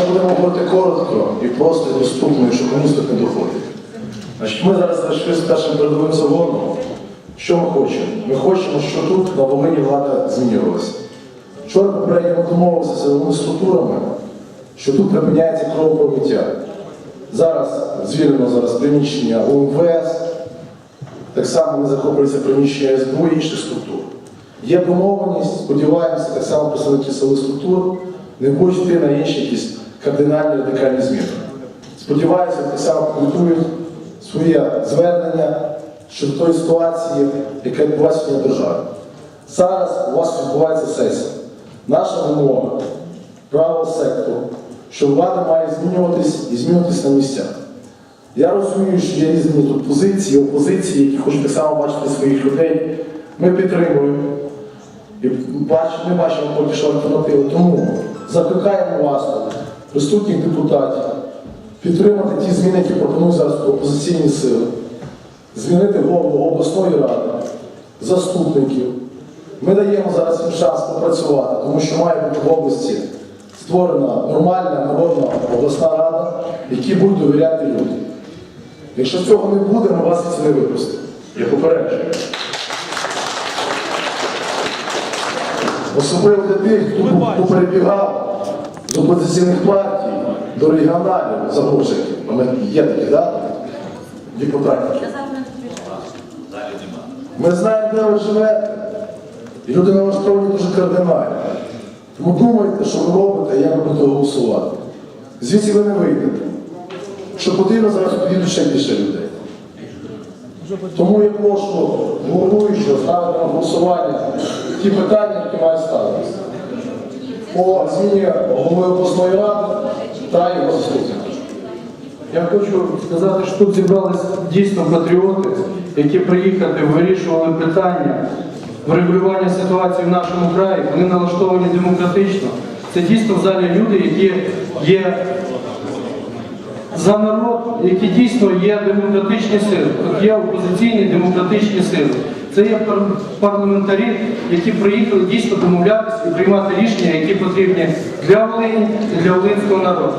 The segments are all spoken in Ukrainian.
Ми будемо говорити коротко і просто і доступно, якщо комусь тут не доходить. Значить, ми зараз зайшли з першим передовим загоном. Що ми хочемо? Ми хочемо, щоб тут на Волині влада змінювалася. Вчора попередньо ми домовилися з силовими структурами, що тут припиняється кровопролиття. Зараз звільнено зараз приміщення УМВС, так само не захоплюється приміщення СБУ і інших структур. Є домовленість, сподіваємося, так само представники силових структур не хочуть йти на інші якісь кардинальні радикальні зміни. Сподіваюся, так само коментують своє звернення щодо тої ситуації, яка відбувається в державі. Зараз у вас відбувається сесія. Наша вимога правого сектору, що влада має змінюватись і змінюватись на місцях. Я розумію, що є різні тут позиції, опозиції, які хочуть так само бачити своїх людей. Ми підтримуємо і бачимо, ми бачимо поки що альтернативи. Тому закликаємо вас, присутніх депутатів, підтримати ті зміни, які пропонують зараз опозиційні сили, змінити голову обласної ради, заступників. Ми даємо зараз їм шанс попрацювати, тому що має бути в області створена нормальна народна обласна рада, якій будуть довіряти люди. Якщо цього не буде, ми вас це не випустимо. Я попереджую. Особливо для тих, хто, хто перебігав з опозиційних партій до регіоналів запрошників. У мене Є такі, да? депутатів. Ми знаємо, де ви живете. І люди налаштовані дуже кардинально. Тому думайте, що ви робите, як ви будете голосувати. Звідси ви не вийдете. Що потрібно, зараз підійдуть ще більше людей. Тому я прошу головуючого ставити на голосування ті питання, які мають ставитися. По зміні голови обласної ради та його заступника. Я хочу сказати, що тут зібрались дійсно патріоти, які приїхали, вирішували питання врегулювання ситуації в нашому краї. Вони налаштовані демократично. Це дійсно в залі люди, які є за народ, які дійсно є демократичні сили. Тут є опозиційні демократичні сили. Це є парламентарі, які приїхали дійсно домовлятися і приймати рішення, які потрібні для Волині і для волинського народу.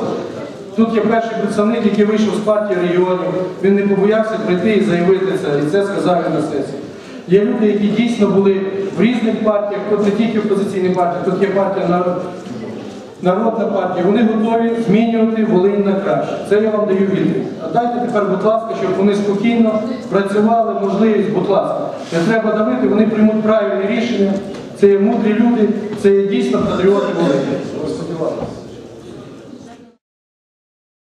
Тут є перший представник, який вийшов з партії регіонів. Він не побоявся прийти і заявити це, і це сказав на сесії. Є люди, які дійсно були в різних партіях, тут не тільки опозиційні партії, тут є партія. Народна партія, вони готові змінювати Волинь на краще. Це я вам даю відповідь. А дайте тепер, будь ласка, щоб вони спокійно працювали, можливість, будь ласка. Не треба давити, вони приймуть правильні рішення. Це є мудрі люди, це є дійсно патріоти Волині.